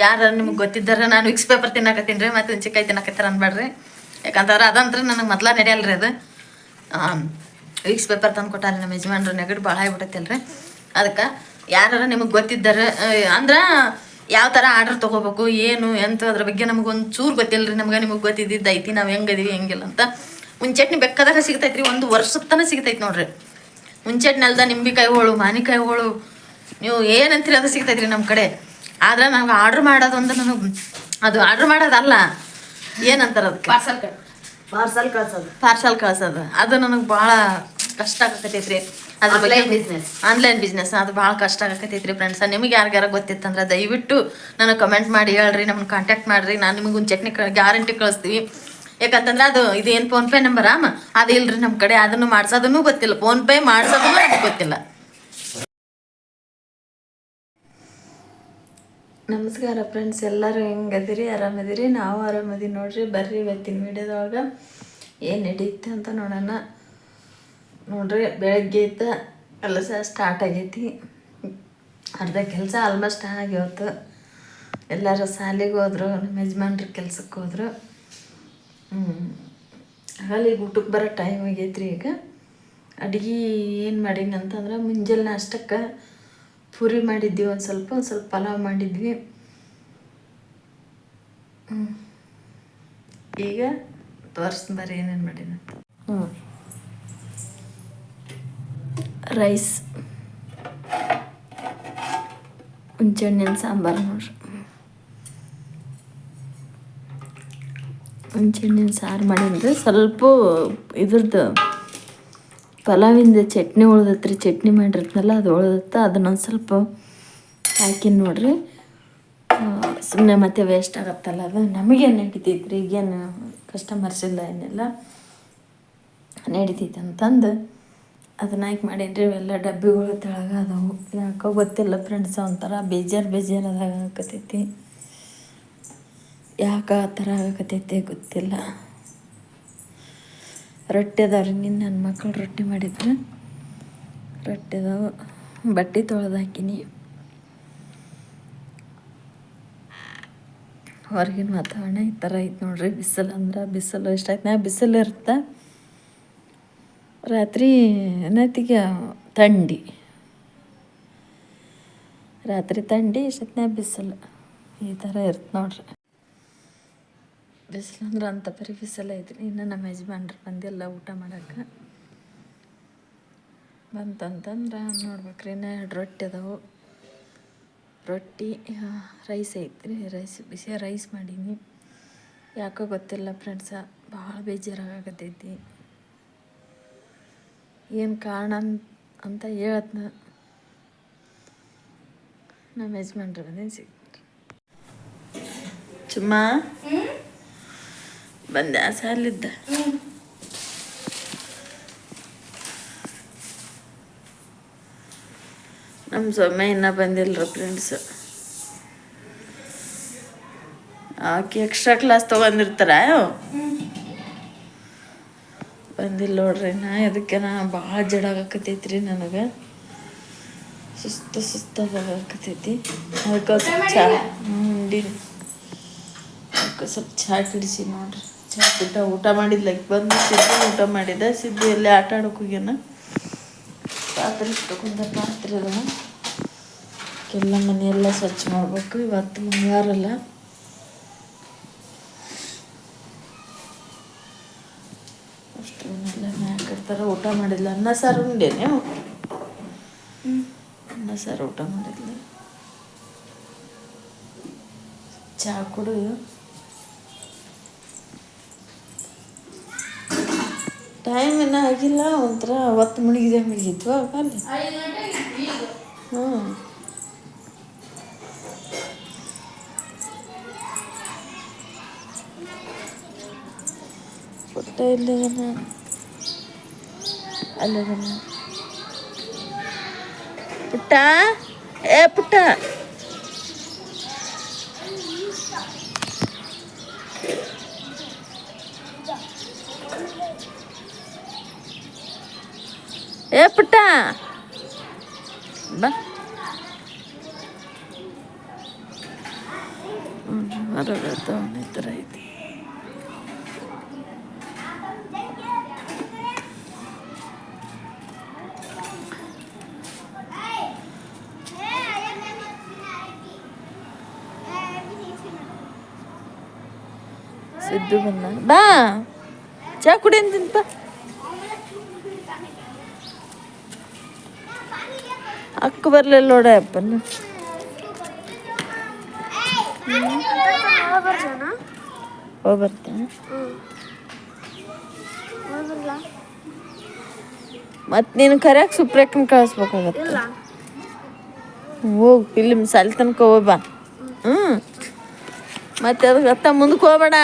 ಯಾರು ನಿಮ್ಗೆ ಗೊತ್ತಿದ್ದಾರ ನಾನು ವಿಕ್ಸ್ ಪೇಪರ್ ತಿನ್ನಕತ್ತೀನಿ ರೀ, ಮತ್ತು ಹುಂಚಿಕಾಯಿ ತಿನ್ನಕತ್ತಾರ ಅನ್ಬೇಡ್ರಿ. ಯಾಕಂತಂದ್ರೆ ಅದಂದ್ರೆ ನನಗೆ ಮೊದ್ಲ ನಡೆಯಲ್ರಿ ಅದು. ವಿಕ್ಸ್ ಪೇಪರ್ ತಂದು ಕೊಟ್ಟಾರ ನಮ್ಮ ಯಜಮಾನ್ರು ನೆಗಡಿ ಭಾಳ ಆಗ್ಬಿಟ್ಟೈತಿಲ್ಲ ರೀ ಅದಕ್ಕೆ ಯಾರು ನಿಮಗೆ ಗೊತ್ತಿದ್ದಾರ ಅಂದ್ರೆ ಯಾವ ಥರ ಆರ್ಡ್ರ್ ತೊಗೋಬೇಕು, ಏನು, ಎಂತ, ಅದ್ರ ಬಗ್ಗೆ ನಮಗೆ ಒಂದು ಚೂರು ಗೊತ್ತಿಲ್ಲ ರೀ ನಮ್ಗೆ ನಿಮಗೆ ಗೊತ್ತಿದ್ದಿದ್ದು ಐತಿ, ನಾವು ಹೆಂಗದೀವಿ ಹೆಂಗಿಲ್ಲ ಅಂತ. ಮುಂಚೆಟ್ನಿ ಬೇಕಾದಾಗ ಸಿಗ್ತೈತ್ರಿ, ಒಂದು ವರ್ಷದ ತನಕ ಸಿಗ್ತೈತಿ ನೋಡ್ರಿ. ಮುಂಚೆಟ್ನಲ್ದ ನಿಂಬಿಕಾಯಿ ಹೋಳು, ಮಾನಿಕಾಯಿ ಹೋಳು, ನೀವು ಏನಂತೀರಿ ಅದು ಸಿಗ್ತೈತ್ರಿ ನಮ್ಮ ಕಡೆ. ಆದ್ರೆ ನಮ್ಗೆ ಆರ್ಡ್ರ್ ಮಾಡೋದು ಅಂದ್ರೆ ನನಗೆ ಅದು ಆರ್ಡ್ರ್ ಮಾಡೋದಲ್ಲ. ಏನಂತಾರ ಅದಕ್ಕೆ? ಪಾರ್ಸಲ್ ಪಾರ್ಸಲ್ ಕಳ್ಸೋದು. ಪಾರ್ಸಲ್ ಕಳ್ಸೋದು. ಅದು ನನಗೆ ಭಾಳ ಕಷ್ಟ ಆಗಕತ್ತೈತ್ರಿ. ಅದ್ರ ಬಗ್ಗೆ ಬಿಸ್ನೆಸ್. ಆನ್ಲೈನ್ ಬಿಸ್ನೆಸ್ ಅದು ಭಾಳ ಕಷ್ಟ ಆಗಕತ್ತೈತ್ರಿ ಫ್ರೆಂಡ್ಸ್ ನಿಮಗೆ ಯಾರಿಗಾರ ಗೊತ್ತಿತ್ತಂದ್ರೆ ದಯವಿಟ್ಟು ನನಗೆ ಕಮೆಂಟ್ ಮಾಡಿ ಹೇಳ್ರಿ ನಮ್ಮನ್ನು ಕಾಂಟ್ಯಾಕ್ಟ್ ಮಾಡಿರಿ. ನಾನು ನಿಮಗೆ ಒಂದು ಚಟ್ನಿ ಗ್ಯಾರಂಟಿ ಕಳಿಸ್ತೀವಿ. ಯಾಕಂತಂದ್ರೆ ಅದು ಇದು ಏನು ಫೋನ್ಪೇ ನಂಬರ್ ಅಮ್ಮ ಅದು ಇಲ್ರಿ ನಮ್ಮ ಕಡೆ. ಅದನ್ನು ಮಾಡ್ಸೋದನ್ನು ಗೊತ್ತಿಲ್ಲ. ಫೋನ್ಪೇ ಮಾಡ್ಸೋದನ್ನು ಗೊತ್ತಿಲ್ಲ. ನಮಸ್ಕಾರ ಫ್ರೆಂಡ್ಸ್ ಎಲ್ಲರೂ ಹೆಂಗದಿರಿ ಆರಾಮದಿರಿ ನಾವು ಆರಾಮದೀವಿ ನೋಡ್ರಿ, ಬರ್ರಿ ಇವತ್ತಿನ ವಿಡಿಯೋದೊಳಗೆ. ಏನು ನಡೀತೆ ಅಂತ ನೋಡೋಣ. ನೋಡ್ರಿ, ಬೆಳಗ್ಗೆ ಇದ್ದ ಕೆಲಸ ಸ್ಟಾರ್ಟ್ ಆಗೈತಿ. ಅರ್ಧ ಕೆಲಸ ಆಲ್ಮೋಸ್ಟ್ ಆಗಿವತ್ತು ಎಲ್ಲರೂ ಶಾಲೆಗೆ ಹೋದ್ರು, ನಮ್ಮ ಯಜಮಾನ್ರ ಕೆಲ್ಸಕ್ಕೆ ಹೋದ್ರು. ಹಾಗಾಗಿ ಊಟಕ್ಕೆ ಬರೋ ಟೈಮ್ ಆಗೈತ್ರಿ ಈಗ. ಅಡುಗೆ ಏನು ಮಾಡೀನಿ ಅಂತಂದ್ರೆ, ಮುಂಜಾನೆ ನಾಷ್ಟಕ್ಕೆ ಪೂರಿ ಮಾಡಿದ್ವಿ ಒಂದು ಸ್ವಲ್ಪ ಒಂದು ಸ್ವಲ್ಪ ಪಲಾವ್ ಮಾಡಿದ್ವಿ. ಈಗ ತೋರಿಸ್ತು ಬರ್ರಿ, ಏನೇನು ಮಾಡಿನ ಹ್ಞೂ ರೈಸ್ ಹುಂಚೆಹಣ್ಣಿನ ಸಾಂಬಾರು ನೋಡ್ರಿ. ಹುಂಚೆಹಣ್ಣಿನ ಸಾರು ಮಾಡಿದ್ರೆ ಸ್ವಲ್ಪ ಇದ್ರದ್ದು ಪಲಾವಿಂದ ಚಟ್ನಿ ಉಳ್ದತ್ರಿ, ಚಟ್ನಿ ಮಾಡಿರ್ತನಲ್ಲ, ಅದು ಉಳ್ದತ್ತ ಅದನ್ನೊಂದು ಸ್ವಲ್ಪ ಹಾಕಿನಿ ನೋಡ್ರಿ. ಸುಮ್ಮನೆ ಮತ್ತೆ ವೇಸ್ಟ್ ಆಗತ್ತಲ್ಲ ಅದು. ನಮಗೇನು ನಡೀತೈತ್ರಿ? ಈಗೇನು ಕಸ್ಟಮರ್ಸ್ ಇಲ್ಲ, ಏನಿಲ್ಲ. ನಡೀತೈತೆ ಅಂತಂದು ಅದನ್ನ ಹಾಕಿ ಮಾಡೇನ್ರಿ. ಇವೆಲ್ಲ ಡಬ್ಬಿಗಳು ತೆಳಗ ಅದಾವು. ಯಾಕೋ ಗೊತ್ತಿಲ್ಲ ಫ್ರೆಂಡ್ಸ್ ಒಂಥರ ಬೇಜಾರು ಬೇಜಾರು ಅದಾಗ ಆಗಕತ್ತೈತಿ. ಯಾಕೆ ಆ ಥರ ಆಗಕತ್ತೈತಿ ಗೊತ್ತಿಲ್ಲ. ರೊಟ್ಟಿ ಅದಾವ್ರಿ ನಿನ್ನ ನನ್ನ ಮಕ್ಕಳು ರೊಟ್ಟಿ ಮಾಡಿದ್ರು? ರೊಟ್ಟಿ ಅದಾವು, ಬಟ್ಟೆ ತೊಳೆದು ಹಾಕಿನಿ. ಹೊರಗಿನ ವಾತಾವರಣ ಈ ಥರ ಐತೆ ನೋಡ್ರಿ, ಬಿಸಿಲು ಅಂದ್ರೆ ಬಿಸಿಲು ಎಷ್ಟಾಯ್ತು ನಾ ಬಿಸಿಲು ಇರುತ್ತೆ ರಾತ್ರಿ ಏನೈತಿಗೆ, ಥಂಡಿ. ರಾತ್ರಿ ಥಂಡಿ ಎಷ್ಟೊತ್ತಿನ ಬಿಸಿಲು. ಈ ಥರ ಇರುತ್ತೆ ನೋಡ್ರಿ. ಬಿಸಿಲು ಅಂದ್ರೆ ಅಂತ ಬರೀ ಬಿಸಿಲ ಐತ್ರಿ ಇನ್ನು ನಮ್ಮ ಯಜಮಾನ್ರು ಬಂದಿಲ್ಲ ಊಟ ಮಾಡೋಕೆ ಬಂತಂತಂದ್ರೆ ನೋಡ್ಬೇಕ್ರಿ ಇನ್ನು ಎರಡು ರೊಟ್ಟಿ ಅದಾವು. ರೊಟ್ಟಿ ರೈಸ್ ಐತ್ರಿ ರೈಸ್ ಬಿಸಿ ರೈಸ್ ಮಾಡೀನಿ. ಯಾಕೋ ಗೊತ್ತಿಲ್ಲ ಫ್ರೆಂಡ್ಸ ಭಾಳ ಬೇಜಾರಾಗತೈತಿ ಏನು ಕಾರಣ ಅಂತ ಹೇಳತ್ನ. ನಮ್ಮ ಯಜಮಾನ್ರು ಬಂದೇನು ಸಿಗ್ತೀನಿ ಚುಮ್ಮ ಬಂದೆ ಆ ಸಾಲಿದ್ದ ನಮ್ಮ ಸೊಮ್ಮೆ ಇನ್ನೂ ಬಂದಿಲ್ಲರ ಫ್ರೆಂಡ್ಸ್ ಆಕೆ ಎಕ್ಸ್ಟ್ರಾ ಕ್ಲಾಸ್ ತೊಗೊಂಡಿರ್ತಾರ? ಬಂದಿಲ್ಲ ನೋಡ್ರಿ, ನಾ ಅದಕ್ಕೆ ನಾ ಭಾಳ ಜಡಾಗಕತ್ತೈತ್ರಿ ನನಗೆ. ಸುಸ್ತು ಸುಸ್ತಾಗಕತ್ತೈತಿ ಅದಕ್ಕೆ ಸ್ವಲ್ಪ ಚಾ ಹ್ಞೂ ಅದಕ್ಕೆ ಸ್ವಲ್ಪ ಚಹಾ ಕುಡಿಸಿ ನೋಡ್ರಿ. ಚಹಾ ಊಟ ಊಟ ಮಾಡಿದ್ಲ. ಈಗ ಬಂದು ಸಿದ್ದು ಊಟ ಮಾಡಿದ. ಸಿದ್ದು ಎಲ್ಲಿ ಆಟ ಆಡೋಕೆ ಹೋಗ್ಯಾನ? ಪಾತ್ರೆ ಇಟ್ಕೊಂಡ ಪಾತ್ರೆ ಅದ ಎಲ್ಲ ಮನೆಯೆಲ್ಲ ಸ್ವಚ್ಛ ಮಾಡಬೇಕು. ಇವತ್ತು ಮಂಗಳವಾರ ಅಲ್ಲ. ಅಷ್ಟನ್ನೆಲ್ಲ ಮ್ಯಾಕಿರ್ತಾರೆ ಊಟ ಮಾಡಿದ್ಲ. ಅನ್ನ ಸಾರು ಉಂಡೇನೆ? ಅನ್ನ ಸಾರು ಊಟ ಮಾಡಿದ್ಲ. ಚಹಾ ಕೊಡು. ಟೈಮ್ ಇನ್ನೂ ಆಗಿಲ್ಲ, ಒಂಥರ ಅವತ್ತು ಮುಳುಗಿದೆ ಮುಳುಗಿತ್ತು ಅಲ್ಲಿ ಹ್ಞೂ ಇಲ್ಲದನ. ಅಲ್ಲದನ. ಪುಟ್ಟ ಏ ಪುಟ್ಟ? ಏ, ಪುಟ್ಟ. ಬಾ ವಾತಾವರಣ ಈ ಥರ ಐತಿ ಸಿದ್ದು ಬಂದ ಬಾ ಚಾ ಕುಡಿ ಅಂತಿಂತ ಅಕ್ಕ ಬರ್ಲಿಲ್ಲ ನೋಡ ಅಪ್ಪನ ಹೋಗಿ ಬರ್ತಾ ಮತ್ ನೀನು ಕರ್ಯಾಕ ಸುಪ್ರೇಕನ್ ಕಳಿಸ್ಬೇಕಾಗತ್ತ. ಹೋಗ್ ಫಿಲಿಮ್ ಸಾಲಿ ತನಕ ಹೋಗ್ಬಾ ಹ್ಞೂ ಮತ್ತೆ ಅದಕ್ಕೆ ಅತ್ತ ಮುಂದಕ್ಕೆ ಹೋಗ್ಬೇಡ.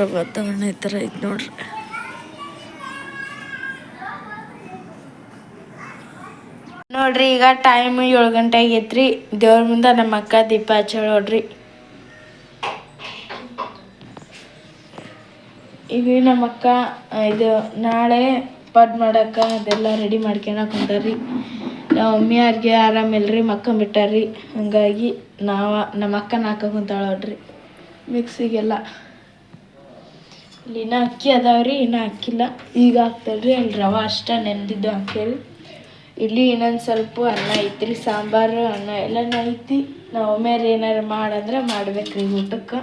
ಹೊರ ವಾತಾವರಣ ಈ ಥರ ಐತೆ ನೋಡ್ರಿ. ನೋಡ್ರಿ, ಈಗ ಟೈಮ್ ಏಳು ಗಂಟೆ ಆಗೈತ್ರಿ. ದೇವ್ರ ಮುಂದೆ ನಮ್ಮ ಅಕ್ಕ ದೀಪ ಹಚ್ಚಳ ನೋಡ್ರಿ. ಈಗ ನಮ್ಮ ಅಕ್ಕ ಇದು ನಾಳೆ ಪಡ್ ಮಾಡಕ್ಕ ಅದೆಲ್ಲ ರೆಡಿ ಮಾಡ್ಕೊಳಕ್ ಹೊಂಟಾರ್ರಿ ನಮ್ಮ ಮಮ್ಮಿ ಅವ್ರಿಗೆ ಆರಾಮಿಲ್ರಿ ಮಕ್ಕಂಬಿಟ್ಟಾರ್ರಿ ಹಂಗಾಗಿ ನಾವು ನಮ್ಮ ಅಕ್ಕನ ಹಾಕಕ್ ಕುಂತಾಳ ನೋಡ್ರಿ. ಮಿಕ್ಸಿಗೆಲ್ಲ ಇಲ್ಲಿ ಇನ್ನ ಅಕ್ಕಿ ಅದಾವ್ರಿ ಇನ್ನ ಅಕ್ಕಿಲ್ಲ. ಈಗ ಹಾಕ್ತಾಳ್ರಿ ಅಲ್ಲಿ ರವೆ ಅಷ್ಟ ನೆಂದಿದ್ದು ಹಾಕ್ತೇವೆ ಇಲ್ಲಿ ಇನ್ನೊಂದು ಸ್ವಲ್ಪ ಅನ್ನ ಐತ್ರಿ ಸಾಂಬಾರು ಅನ್ನ ಎಲ್ಲ ಐತಿ. ನಾವು ಮೇಲೆ ಏನಾರು ಮಾಡಂದ್ರೆ ಮಾಡ್ಬೇಕ್ರಿ ಊಟಕ್ಕೆ.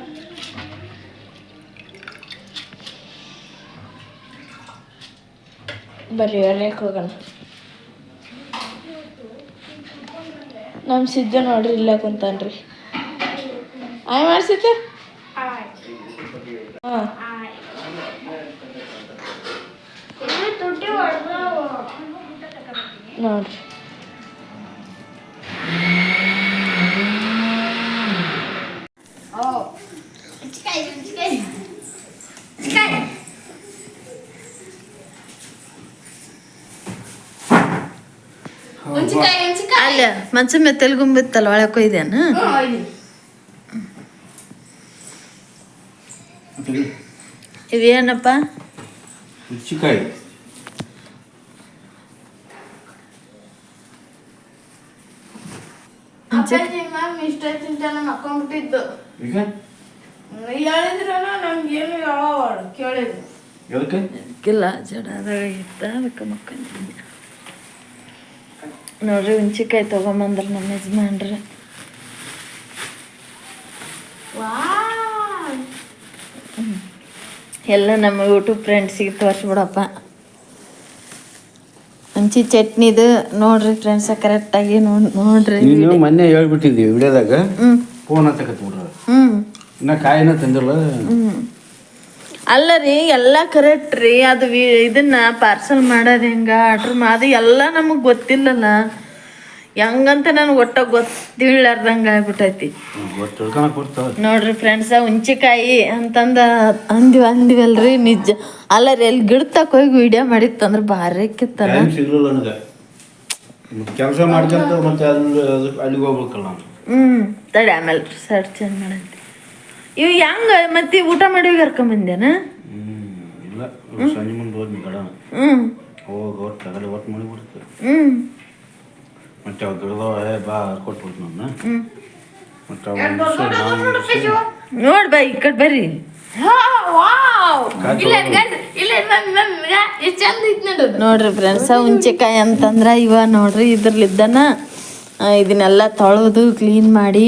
ಬರೀ ಒಳ್ಳೆಕ್ ಹೋಗೋಣ. ನಮ್ಮ ಸಿದ್ಧ ನೋಡ್ರಿ ಇಲ್ಲ ಕುಂತಾನ್ರಿ. ಆಯ್ ಮಾಡ್ಸಿದ್ದೆ ಹಾಂ. ನೋಡ್ರಿ. ಅಲ್ಲ ಮಂಚ ಮೆತ್ತಲ್ ತೆಲುಗುಂಬಿತ್ತಲ್ಲ ಒಳಗೆ ಕೊಯ್ದೇನು ಇದೇನಪ್ಪ ಹುಚ್ಚಿಕಾಯಿ ಅಪ್ಪಾಜಿ ಮ್ಯಾಮ್ ಇಷ್ಟ ತಿಂತಾನ ಮಕ್ಕೊಂಡ್ಬಿಟ್ಟಿದ್ದು. ಈಗ? ಹೇಳಿದ್ರು ನಮ್ಗೇನು ಯಾವ ಕೇಳಿದ್ರು. ಎದಕ್ಕೆ ಇಲ್ಲ ಜಡಾದಾಗಿತ್ತ ಅದಕ್ಕೆ ಮಕ್ಕಂತೀನಿ ನೋಡ್ರಿ ಹುಂಚಿಕಾಯಿ ತೊಗೊಂಬಂದ್ರ ನಮ್ಮ ಯಜಮಾನ್ರಿ. ಎಲ್ಲ ನಮ್ಮ ಯೂಟ್ಯೂಬ್ ಫ್ರೆಂಡ್ಸಿಗೆ ತೋರಿಸ್ಬಿಡಪ್ಪ. ಹಂಚಿ ಚಟ್ನಿದು ನೋಡ್ರಿ ಫ್ರೆಂಡ್ಸ್ ಕರೆಕ್ಟಾಗಿ ನೋಡಿ ನೋಡ್ರಿ. ನೀನು ಮೊನ್ನೆ ಹೇಳ್ಬಿಟ್ಟಿದ್ವಿ ವಿಡಿಯೋದಾಗ. ಫೋನ್ ಅಂತ ಕತ್ಬಿಡ್ರಿ ಇನ್ನ ಕಾಯಿನ ತಂದಿಲ್ಲ. ಅಲ್ಲ ರೀ ಎಲ್ಲ ಕರೆಕ್ಟ್ ರೀ. ಅದು ಇದನ್ನ ಪಾರ್ಸಲ್ ಮಾಡೋದು ಹೆಂಗ ಆರ್ಡ್ರ್ ಮಾಡಿ ಎಲ್ಲ ನಮಗೆ ಗೊತ್ತಿಲ್ಲಲ್ಲ. ಹೆಂಗಂತ ನನಗೆ ಒಟ್ಟ ಗೊತ್ತಿಳ್ಲಾರ್ದಂಗೆ ಆಗ್ಬಿಟ್ಟೈತಿ. ಬರ್ತಾವ ನೋಡ್ರಿ ಫ್ರೆಂಡ್ಸ ಹುಂಚಿಕಾಯಿ ಅಂತಂದ ಅಂದ್ವಿ ಅಂದಿವಲ್ರಿ ನಿಜ. ಅಲ್ಲ ರೀ ಎಲ್ಲಿ ಗಿಡ ತಕ ಹೋಗಿ ವಿಡಿಯೋ ಮಾಡಿತ್ತಂದ್ರೆ ಭಾರಿ ಕಿತ್ತಲ್ಲ ಕೆಲಸ ಮಾಡ್ಕೊಂತ ಮತ್ತೆ ಅಲ್ಲಿಗೆ ಹೋಗ್ಬೇಕಲ್ಲ ಹ್ಮ್ ತಡಿ ಆಮೇಲೆ ಸರ್ಚ್ ಚೆಂದ ಮಾಡಂತಿ. ಇವು ಹೆಂಗ ಮತ್ತೆ ಊಟ ಮಾಡಿ ಕರ್ಕೊಂಬಂದೇನ ಇಲ್ಲ ಸಂಜೆ ಮುಂದೆ ಹೋದ್ನಿ ಗಡ ಹ್ಞೂ ಹೋಗಿ ಒಟ್ಟು ಮಾಡಿ ಬರುತ್ತೆ ಹ್ಞೂ ಮತ್ತೆ ಅವ್ ಬಾ ಕೊಟ್ಬಿಟ್ಟು ನನ್ನ ಮತ್ತೆ ಅವ ನೋಡ್ ಬಾ ಈ ಕಡೆ ಬರ್ರಿ. ನೋಡ್ರಿ ಫ್ರೆಂಡ್ಸ ಹುಂಚೆಕಾಯಿ ಅಂತಂದ್ರೆ ಇವ ನೋಡ್ರಿ ಇದ್ರಲ್ಲಿದ್ದನ ಇದನ್ನೆಲ್ಲ ತೊಳೆದು ಕ್ಲೀನ್ ಮಾಡಿ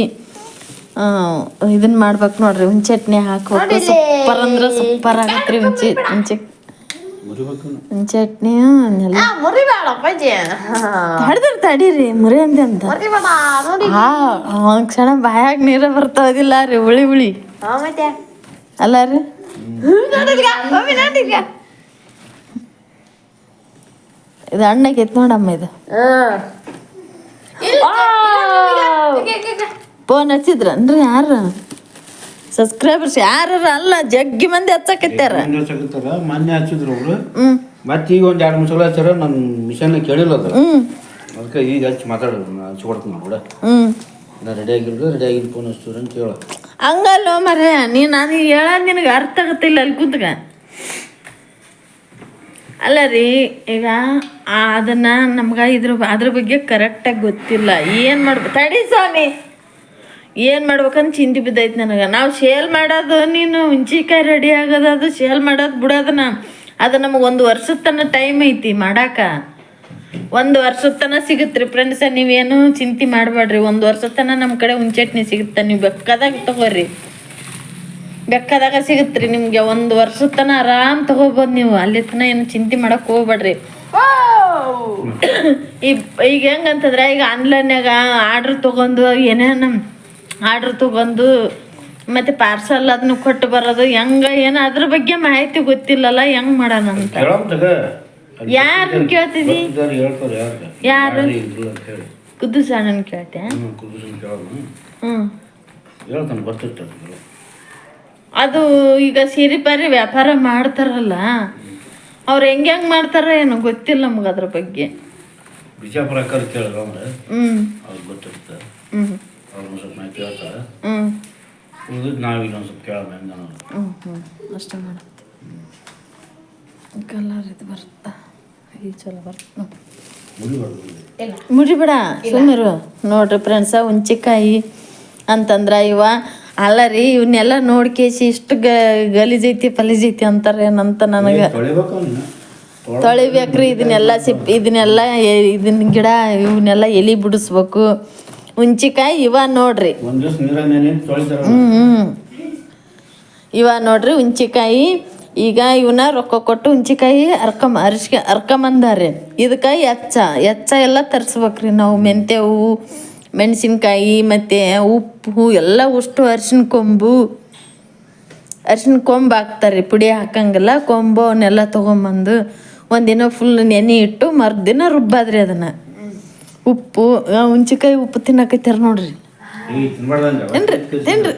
ಇದನ್ನ ಮಾಡ್ಬೇಕು ನೋಡ್ರಿ ಹುಂಚೆಟ್ನಿ ಹಾಕ್ಬೇಕು ಸೂಪರ್ ಅಂದ್ರೆ ಸೂಪರ್ ಆಗತ್ರಿ ಹುಂಚೆ ಹುಂಚೆ ಅಪ್ಪಾಜಿ ತಡಿದ್ರ ತಡೀರಿ ಮುರಿ ಅಂದೆ ಅಂತ. ಮುರಿಬೇಡ ನೋಡಿ. ಹಾ ಒಂದ್ ಕ್ಷಣ ಬಾಯಾಗ ನೀರ ಬರ್ತಾವದಿಲ್ಲ ರೀ ಹುಳಿ ಹುಳಿ. ಹಾ ಮತ್ತೆ? ಅಲ್ಲ ರೀ? ಇದು ಹಣ್ಣಾಗೈತ್ ನೋಡಮ್ಮ ಇದು. ಫೋನ್ ಹಚ್ಚಿದ್ರನ್ರಿ ಯಾರು? ಸಬ್ಸ್ಕ್ರೈಬರ್ಸ್ ಯಾರು ಅಲ್ಲ ಜಗ್ಗಿ ಮಂದಿ ಹಚ್ಚಕತ್ತಾರ, ಮೊನ್ನೆ ಹಚ್ಚಿದ್ರು ಅವರು. ಮತ್ತೆ ಈಗ ಒಂದ್ ಎರಡು ಮೂರು ಸಲ ಹಚ್ಚಾರ ನನ್ನ ಮಿಷನ್ ಕೇಳಿಲ್ಲ ಅದು ಅದಕ್ಕೆ ಈಗ ಹಚ್ಚಿ ಮಾತಾಡೋದು ನಾನು ಹಚ್ಚಿ ಕೊಡ್ತೀನಿ ಕೂಡ. ಹ್ಮ್. ನಾ ರೆಡಿ ಆಗಿರ್ದು ರೆಡಿ ಆಗಿ ಫೋನ್ ಹಚ್ಚಿದ್ರು ಅಂತ ಹೇಳ. ಹಂಗಲ್ಲೋ ಮರೆ ನೀ ನಾನು ಹೇಳ ನಿನಗೆ ಅರ್ಥ ಆಗುತ್ತಿಲ್ಲ ಅಲ್ಲಿ ಕುಂತ್ಕ. ಅಲ್ಲ ರೀ ಈಗ ಅದನ್ನು ಅದನ್ನ ನಮ್ಗೆ ಇದ್ರ ಅದ್ರ ಬಗ್ಗೆ ಕರೆಕ್ಟಾಗಿ ಗೊತ್ತಿಲ್ಲ. ಏನು ಮಾಡ್ಬೇಕು ತಡಿ ಸ್ವಾಮಿ. ಏನು ಮಾಡ್ಬೇಕಂತ ಚಿಂತೆ ಬಿದ್ದೈತೆ ನನಗೆ. ನಾವು ಶೇಲ್ ಮಾಡೋದು ನೀನು ಹುಂಚಿಕಾಯಿ ರೆಡಿ ಆಗೋದು ಅದು ಶೇಲ್ ಮಾಡೋದು ಬಿಡೋದನ್ನ ಅದು ನಮಗೆ ಒಂದು ವರ್ಷದ ತನಕ ಟೈಮ್ ಐತಿ ಮಾಡಾಕ. ಒಂದು ವರ್ಷದ ತನಕ ಸಿಗುತ್ತೆ ರೀ ಫ್ರೆಂಡ್ಸ ನೀವೇನು ಚಿಂತೆ ಮಾಡಬೇಡ್ರಿ ಒಂದು ವರ್ಷದ ತನಕ ನಮ್ಮ ಕಡೆ ಹುಂಚಟ್ನಿ ಸಿಗುತ್ತೆ ನೀವು ಬೆಕ್ಕದಾಗ ತಗೋರಿ. ಬೆಕ್ಕದಾಗ ಸಿಗುತ್ತೆ ರೀ ನಿಮಗೆ. ಒಂದು ವರ್ಷದ ತನಕ ಆರಾಮ್ ತಗೋಬೋದು ನೀವು. ಅಲ್ಲಿ ತನಕ ಏನು ಚಿಂತೆ ಮಾಡೋಕೆ ಹೋಗ್ಬೇಡ್ರಿ ಈ ಈಗ ಹೆಂಗಂತಂದ್ರೆ ಈಗ ಆನ್ಲೈನ್ಯಾಗ ಆರ್ಡ್ರ್ ತೊಗೊಂಡು ಏನೇನು ಆರ್ಡ್ರ್ ತೊಗೊಂಡು ಮತ್ತು ಪಾರ್ಸಲ್ ಅದನ್ನು ಕೊಟ್ಟು ಬರೋದು ಹೆಂಗ ಏನು ಅದ್ರ ಬಗ್ಗೆ ಮಾಹಿತಿ ಗೊತ್ತಿಲ್ಲಲ್ಲ ಹೆಂಗೆ ಮಾಡೋಣ ಅಂತ. ಯಾರು ಯಾರನ್ನ ಕೇಳ್ತಿದಿ ಯಾರು ಕುದ್ದು ಅಣ್ಣನ ಕೇಳ್ತೆ ಹ್ಞೂ ಅದು. ಈಗ ಸೀರೆ ಪಾರಿ ವ್ಯಾಪಾರ ಮಾಡ್ತಾರಲ್ಲ ಅವ್ರು ಹೆಂಗ್ ಹೆಂಗ್ ಮಾಡ್ತಾರ ಏನು ಗೊತ್ತಿಲ್ಲ ನಮ್ಗೆ ಅದ್ರ ಬಗ್ಗೆ. ಬಿಜಾಪುರ ಕೇಳಿದ್ರು ಹ್ಞೂ ಅವ್ರಿಗೆ ಗೊತ್ತಿರುತ್ತೆ. ಹ್ಞೂ ಅವ್ರನ್ನ ಸ್ವಲ್ಪ ಮಾಹಿತಿ ಹೇಳ್ತಾರೆ. ಹ್ಞೂ ಉಳಿದಿದ್ದು ನಾವು ಇನ್ನೊಂದು ಸ್ವಲ್ಪ ಕೇಳೋಣ ಹೆಂಗೆ ಅನ್ನೋದು ಹ್ಞೂ ಹ್ಞೂ ಅಷ್ಟೇ ಮಾಡುತ್ತೆ ಕಲರ್ ಇದು ಬರುತ್ತಾ? ಈ ಚಲೋ ಬರುತ್ತೆ ಮುಡಿಬೇಡ ಸುಮ್ಮರು ನೋಡ್ರಿ ಫ್ರೆಂಡ್ಸ ಹುಂಚಿಕಾಯಿ ಅಂತಂದ್ರ ಇವ ಅಲ್ಲ ರೀ ಇವನ್ನೆಲ್ಲ ನೋಡ್ಕೇಸಿ ಇಷ್ಟು ಗ ಗಲೀಜೈತಿ ಪಲೀಜೈತಿ ಅಂತಾರೆ ಏನಂತ ನನಗೆ. ತೊಳಿಬೇಕ್ರಿ ಇದನ್ನೆಲ್ಲ ಸಿಪ್ ಇದನ್ನೆಲ್ಲ ಇದನ್ನ ಗಿಡ ಇವನ್ನೆಲ್ಲ ಎಲಿ ಬಿಡಿಸ್ಬೇಕು. ಹುಂಚಿಕಾಯಿ ಇವ ನೋಡ್ರಿ. ಹ್ಮ್ ಇವ ನೋಡ್ರಿ ಹುಂಚಿಕಾಯಿ. ಈಗ ಇವನ ರೊಕ್ಕ ಕೊಟ್ಟು ಹುಂಚಿಕಾಯಿ ಅರ್ಕಂ ಅರಿಶ್ಕ ಅರ್ಕಂಬಂದಾರೆ ಇದಕ್ಕೆ ಎಚ್ಚ ಎಚ್ಚ ಎಲ್ಲ ತರಿಸ್ಬೇಕ್ರಿ ನಾವು. ಮೆಂತ್ಯ ಹೂವು ಮೆಣಸಿನ್ಕಾಯಿ ಮತ್ತು ಉಪ್ಪು ಎಲ್ಲ ಉಷ್ಟು ಅರಿಶಿನ ಕೊಂಬು. ಅರಿಶಿನ ಕೊಂಬು ಹಾಕ್ತಾರೆ ಪುಡಿ ಹಾಕಂಗಿಲ್ಲ. ಕೊಂಬು ಅವನ್ನೆಲ್ಲ ತೊಗೊಂಬಂದು ಒಂದಿನ ಫುಲ್ ನೆನೆ ಇಟ್ಟು ಮರುದಿನ ರುಬ್ಬಾದ್ರಿ ಅದನ್ನು. ಉಪ್ಪು ಹುಂಚಿಕಾಯಿ ಉಪ್ಪು ತಿನ್ನಕತ್ತಾರ ನೋಡ್ರಿ. ತಿನ್ರಿ ತಿನ್ರಿ.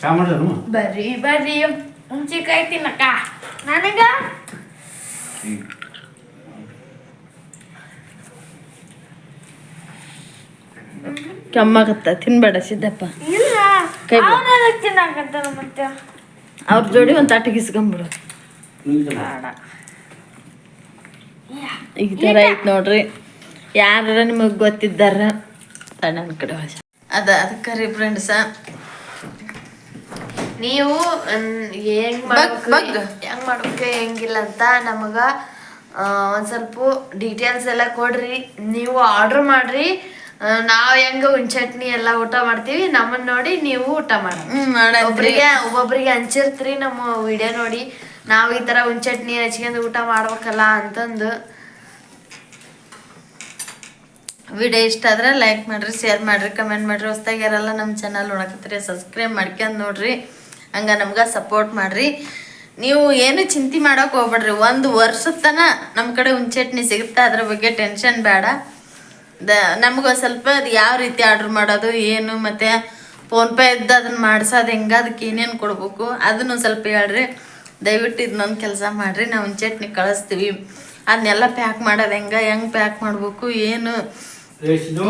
ಚಾ ಮಾಡ್ಯಾರಮ್ಮ ಬರ್ರಿ ಬರ್ರಿ. ಹುಂಚಿಕಾಯಿ ತಿನ್ನಕ್ಕ. ನನಗ? ಕೆಮ್ಮಾಗತ್ತ ತಿನ್ಬೇಡ ಸಿದ್ದಪ್ಪ. ಅವ್ರ ಜೋಡಿ ಒಂದು ತಾಟಿಗೆ ಇಸ್ಕೊಂಬಿಡು. ಈ ಥರ ಐತೆ ನೋಡ್ರಿ. ಯಾರ ನಿಮಗೆ ಗೊತ್ತಿದ್ದಾರ ನನ್ನ ಕಡೆ ಅದ ಅದಕ್ಕೆ ರೀ ಫ್ರೆಂಡ್ಸ ನೀವು ಹೆಂಗ್ ಮಾಡ್ಬೇಕು. ಹೆಂಗ್ ಮಾಡ್ಬೇಕು ಹೆಂಗಿಲ್ಲ ಅಂತ ನಮಗ ಆ, ಒಂದ್ ಸ್ವಲ್ಪ ಡೀಟೇಲ್ಸ್ ಎಲ್ಲ ಕೊಡ್ರಿ. ನೀವು ಆರ್ಡರ್ ಮಾಡ್ರಿ. ನಾವ್ ಹೆಂಗ ಚಟ್ನಿ ಎಲ್ಲ ಊಟ ಮಾಡ್ತೀವಿ ನಮ್ಮನ್ನ ನೋಡಿ ನೀವು ಊಟ ಮಾಡಿ ಒಬ್ಬರಿಗೆ ಒಬ್ಬೊಬ್ರಿಗೆ ಹಂಚಿರ್ತ್ರಿ ನಮ್ಮ ವಿಡಿಯೋ ನೋಡಿ. ನಾವು ಈ ತರ ಚಟ್ನಿ ಹಚ್ಕೊಂಡು ಊಟ ಮಾಡ್ಬೇಕಲ್ಲ ಅಂತಂದು. ವಿಡಿಯೋ ಇಷ್ಟ ಆದ್ರೆ ಲೈಕ್ ಮಾಡಿರಿ ಶೇರ್ ಮಾಡಿರಿ ಕಮೆಂಟ್ ಮಾಡಿರಿ. ಹೊಸ್ದಾಗಿ ಯಾರೆಲ್ಲ ನಮ್ಮ ಚಾನಲ್ ನೋಡಕತ್ತೀರಿ ಸಬ್ಸ್ಕ್ರೈಬ್ ಮಾಡ್ಕೊಂಡು ನೋಡಿರಿ. ಹಂಗೆ ನಮ್ಗೆ ಸಪೋರ್ಟ್ ಮಾಡಿರಿ. ನೀವು ಏನು ಚಿಂತೆ ಮಾಡೋಕೆ ಹೋಗ್ಬೇಡ್ರಿ. ಒಂದು ವರ್ಷದ ತನ ನಮ್ಮ ಕಡೆ ಹುಂಚಟ್ನಿ ಸಿಗುತ್ತೆ, ಅದ್ರ ಬಗ್ಗೆ ಟೆನ್ಷನ್ ಬೇಡ. ದ, ನಮ್ಗೆ ಸ್ವಲ್ಪ ಅದು ಯಾವ ರೀತಿ ಆರ್ಡ್ರ್ ಮಾಡೋದು, ಏನು, ಮತ್ತು ಫೋನ್ಪೇ ಇದ್ದು ಅದನ್ನು ಮಾಡ್ಸೋದು ಹೆಂಗೆ ಅದಕ್ಕೆ ಏನೇನು ಕೊಡ್ಬೇಕು, ಅದನ್ನು ಸ್ವಲ್ಪ ಹೇಳ್ರಿ. ದಯವಿಟ್ಟು ಇದನ್ನೊಂದು ಕೆಲಸ ಮಾಡಿರಿ ನಾವು ಚಟ್ನಿ ಕಳಿಸ್ತೀವಿ. ಅದನ್ನೆಲ್ಲ ಪ್ಯಾಕ್ ಮಾಡೋದು ಹೆಂಗೆ ಹೆಂಗೆ ಪ್ಯಾಕ್ ಮಾಡಬೇಕು ಏನು?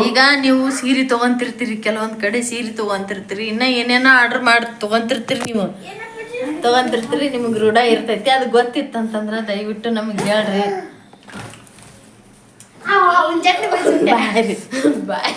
ಈಗ ನೀವು ಸೀರೆ ತೊಗೊಂತಿರ್ತೀರಿ ಕೆಲವೊಂದು ಕಡೆ ಸೀರೆ ತೊಗೊಂತಿರ್ತೀರಿ ಇನ್ನ ಏನೇನೋ ಆರ್ಡರ್ ಮಾಡಿ ತೊಗೊಂತಿರ್ತೀರಿ ನೀವು. ತೊಗೊಂತಿರ್ತೀರಿ ನಿಮ್ಗೆ ರೂಢ ಇರ್ತೈತಿ ಅದು ಗೊತ್ತಿತ್ತು ಅಂತಂದ್ರೆ ದಯವಿಟ್ಟು ನಮಗೆ ಹೇಳ್ರಿ. ಬಾಯ್ ಬಾಯ್